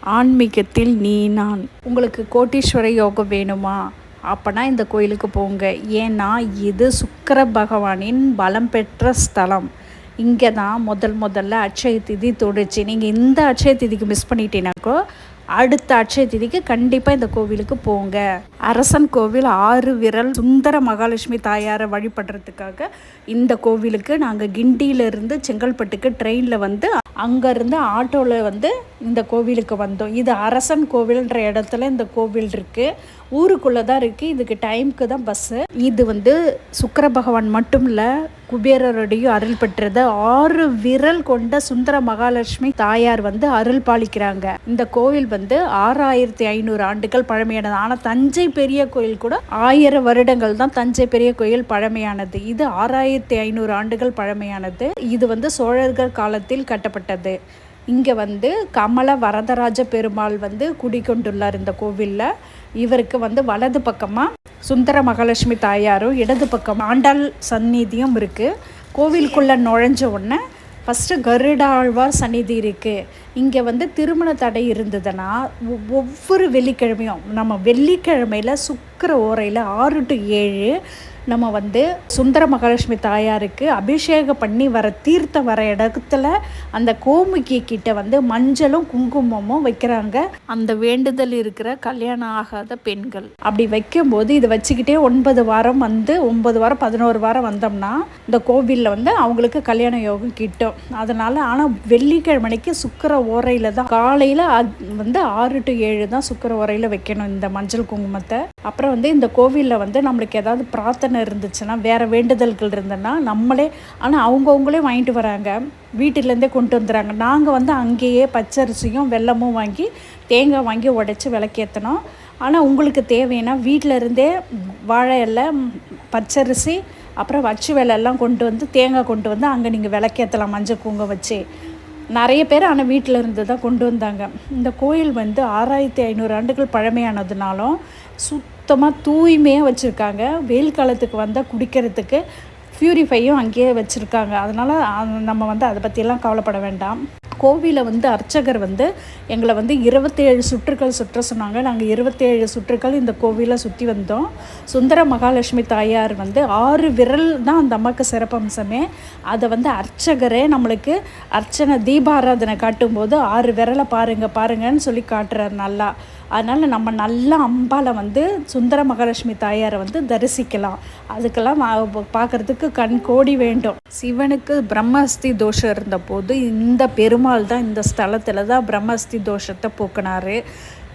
ஆன்மீகத்தில் நீ நான். உங்களுக்கு கோட்டீஸ்வர யோகம் வேணுமா? அப்போனா இந்த கோயிலுக்கு போங்க. ஏன்னா இது சுக்கர பகவானின் பலம் பெற்ற ஸ்தலம். இங்கே தான் முதல் முதல்ல அட்சய திதி தொடுச்சு. நீங்கள் இந்த அட்சய திதிக்கு மிஸ் பண்ணிட்டீங்கனாக்கோ அடுத்த அட்சய திதிக்கு கண்டிப்பாக இந்த கோவிலுக்கு போங்க. அரசன் கோவில் ஆறு விரல் சுந்தர மகாலட்சுமி தாயாரை வழிபடுறதுக்காக இந்த கோவிலுக்கு நாங்கள் கிண்டியிலிருந்து செங்கல்பட்டுக்கு ட்ரெயினில் வந்து அங்கேருந்து ஆட்டோவில் வந்து இந்த கோவிலுக்கு வந்தோம். இது அரசன் கோவில்ன்ற இடத்துல இந்த கோவில் இருக்குது ஊருக்குள்ளே தான் இருக்குது இதுக்கு டைமுக்கு தான் பஸ்ஸு இது வந்து சுக்கர பகவான் மட்டும் இல்லை குபேரருடையும் அருள் பெற்றத ஆறு விரல் கொண்ட சுந்தர மகாலட்சுமி தாயார் வந்து அருள் பாலிக்கிறாங்க. இந்த கோவில் வந்து ஆறாயிரத்தி ஐநூறு ஆண்டுகள் பழமையானது. ஆனால் தஞ்சை பெரிய கோயில் கூட ஆயிரம் வருடங்கள் தான் தஞ்சை பெரிய கோயில் பழமையானது. இது ஆறாயிரத்தி ஐநூறு ஆண்டுகள் பழமையானது. இது வந்து சோழர்கள் காலத்தில் கட்டப்பட்டது. இங்கே வந்து கமல வரதராஜ பெருமாள் வந்து குடிக்கொண்டுள்ளார் இந்த கோவிலில். இவருக்கு வந்து வலது பக்கமாக சுந்தர மகாலட்சுமி தாயாரும் இடது பக்கம் ஆண்டாள் சந்நிதியும் இருக்குது கோவிலுக்குள்ளே நுழைஞ்ச உடனே ஃபஸ்ட்டு கருடாழ்வார் சந்நிதி இருக்குது இங்கே வந்து திருமண தடை இருந்ததுன்னா ஒவ்வொரு வெள்ளிக்கிழமையும் நம்ம வெள்ளிக்கிழமையில் சுக்கர ஓரையில் ஆறு டு ஏழு நம்ம வந்து சுந்தர மகாலட்சுமி தாயாருக்கு அபிஷேகம் பண்ணி வர தீர்த்த வர இடத்துல அந்த கோமுகி கிட்ட வந்து மஞ்சளும் குங்குமமும் வைக்கிறாங்க. அந்த வேண்டுதல் இருக்கிற கல்யாணம் ஆகாத பெண்கள். அப்படி வைக்கும்போது இதை வச்சுக்கிட்டே ஒன்பது வாரம் வந்து ஒன்பது வாரம் பதினோரு வாரம் வந்தோம்னா இந்த கோவிலில் வந்து அவங்களுக்கு கல்யாண யோகம் கிட்டும். அதனால் ஆனால் வெள்ளிக்கிழமைக்கு சுக்கர ஓரையில் தான் காலையில் வந்து ஆறு டு ஏழு தான் சுக்கர ஓரையில் வைக்கணும் இந்த மஞ்சள் குங்குமத்தை. அப்புறம் வந்து இந்த கோவிலில் வந்து நம்மளுக்கு ஏதாவது பிரார்த்தனை இருந்துச்சுன்னா வேறு வேண்டுதல்கள் இருந்ததுன்னா நம்மளே ஆனால் அவங்கவுங்களே வாங்கிட்டு வராங்க. வீட்டிலேருந்தே கொண்டு வந்துடுறாங்க. நாங்கள் வந்து அங்கேயே பச்சரிசியும் வெல்லமும் வாங்கி தேங்காய் வாங்கி உடச்சி விளக்கேற்றணும் ஆனால் உங்களுக்கு தேவைன்னா வீட்டில் இருந்தே வாழை இலை பச்சரிசி அப்புறம் வச்சு எல்லாம் கொண்டு வந்து தேங்காய் கொண்டு வந்து அங்கே நீங்கள் விளக்கேற்றலாம் மஞ்சள் கூங்க வச்சு. நிறைய பேர் ஆனால் வீட்டில் இருந்து தான் கொண்டு வந்தாங்க. இந்த கோயில் வந்து ஆறாயிரத்தி ஐநூறு ஆண்டுகள் பழமையானதுனாலும் சுத்தமாக தூய்மையாக வச்சுருக்காங்க. வெயில் காலத்துக்கு வந்தால் குடிக்கிறதுக்கு ப்யூரிஃபையும் அங்கேயே வச்சுருக்காங்க. அதனால் நம்ம வந்து அதை பற்றியெல்லாம் கவலைப்பட வேண்டாம். கோவிலை வந்து அர்ச்சகர் வந்து எங்களை வந்து இருபத்தேழு சுற்றுக்கள் சுற்ற சொன்னாங்க. நாங்கள் இருபத்தேழு சுற்றுக்கள் இந்த கோவிலை சுற்றி வந்தோம். சுந்தர மகாலட்சுமி தாயார் வந்து ஆறு விரல் தான் அந்த அம்மாவுக்கு சிறப்பம்சமே அதை வந்து அர்ச்சகரே நம்மளுக்கு அர்ச்சனை தீபாராதனை காட்டும்போது ஆறு விரலை பாருங்கள் பாருங்கன்னு சொல்லி காட்டுறாரு நல்லா. அதனால் நம்ம நல்ல அம்பாவில் வந்து சுந்தர மகாலட்சுமி தாயாரை வந்து தரிசிக்கலாம். அதுக்கெல்லாம் பார்க்குறதுக்கு கண் கோடி வேண்டும். சிவனுக்கு பிரம்மஸ்தி தோஷம் இருந்தபோது இந்த பெருமாள் தான் இந்த ஸ்தலத்தில் தான் பிரம்மஸ்தி தோஷத்தை போக்கினார்.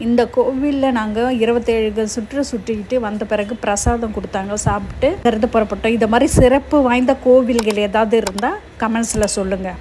இந்த கோவிலில் நாங்கள் இருபத்தேழு சுற்று சுற்றிக்கிட்டு வந்த பிறகு பிரசாதம் கொடுத்தாங்க சாப்பிட்டு இருந்து புறப்பட்டோம். இந்த மாதிரி சிறப்பு வாய்ந்த கோவில்கள் ஏதாவது இருந்தால் கமெண்ட்ஸில் சொல்லுங்கள்